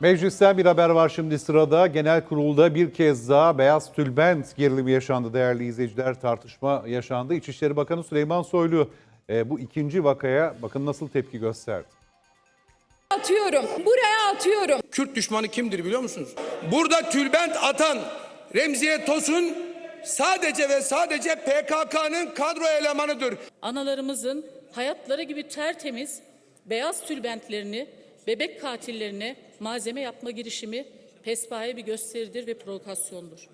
Meclisten bir haber var şimdi sırada. Genel kurulda bir kez daha beyaz tülbent gerilimi yaşandı değerli izleyiciler. Tartışma yaşandı. İçişleri Bakanı Süleyman Soylu e, bu ikinci vakaya bakın nasıl tepki gösterdi. Atıyorum. Buraya atıyorum. Kürt düşmanı kimdir biliyor musunuz? Burada tülbent atan Remziye Tosun sadece ve sadece PKK'nın kadro elemanıdır. analarımızın hayatları gibi tertemiz beyaz tülbentlerini bebek katillerine malzeme yapma girişimi pespaye bir gösteridir ve provokasyondur.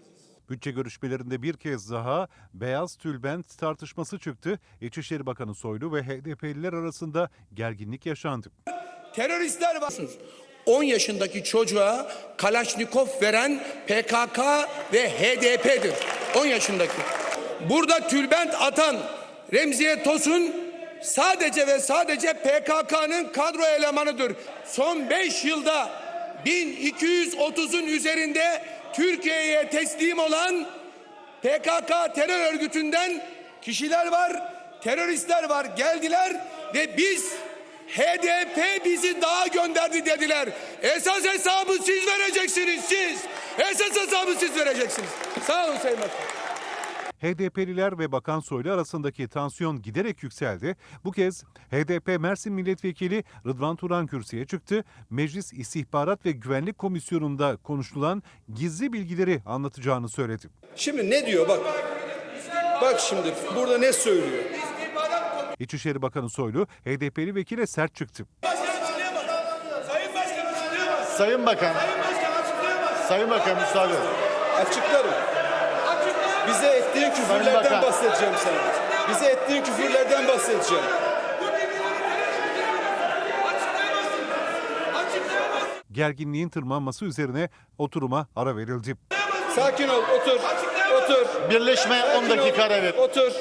Bütçe görüşmelerinde bir kez daha beyaz tülbent tartışması çıktı. İçişleri Bakanı Soylu ve HDP'liler arasında gerginlik yaşandı. Teröristler var. 10 yaşındaki çocuğa Kalaşnikov veren PKK ve HDP'dir. 10 yaşındaki. Burada tülbent atan Remziye Tosun sadece ve sadece PKK'nın kadro elemanıdır. Son 5 yılda 1230'un üzerinde Türkiye'ye teslim olan PKK terör örgütünden kişiler var, teröristler var geldiler ve biz HDP bizi daha gönderdi dediler. Esas hesabı siz vereceksiniz siz. Esas hesabı siz vereceksiniz. Sağ olun Sayın Başkan. HDP'liler ve Bakan Soylu arasındaki tansiyon giderek yükseldi. Bu kez HDP Mersin Milletvekili Rıdvan Turan kürsüye çıktı. Meclis İstihbarat ve Güvenlik Komisyonu'nda konuşulan gizli bilgileri anlatacağını söyledi. Şimdi ne diyor bak. Bak şimdi burada ne söylüyor? İçişleri Bakanı Soylu HDP'li vekile sert çıktı. Sayın Bakan. Sayın Bakan müsaade. Açıklarım. Bize ettiğin küfürlerden bahsedeceğim sana. Bize ettiğin küfürlerden bahsedeceğim. Gerginliğin tırmanması üzerine oturuma ara verildi. Sakin ol, otur. Otur. Birleşme 10 dakika ara ver. Otur.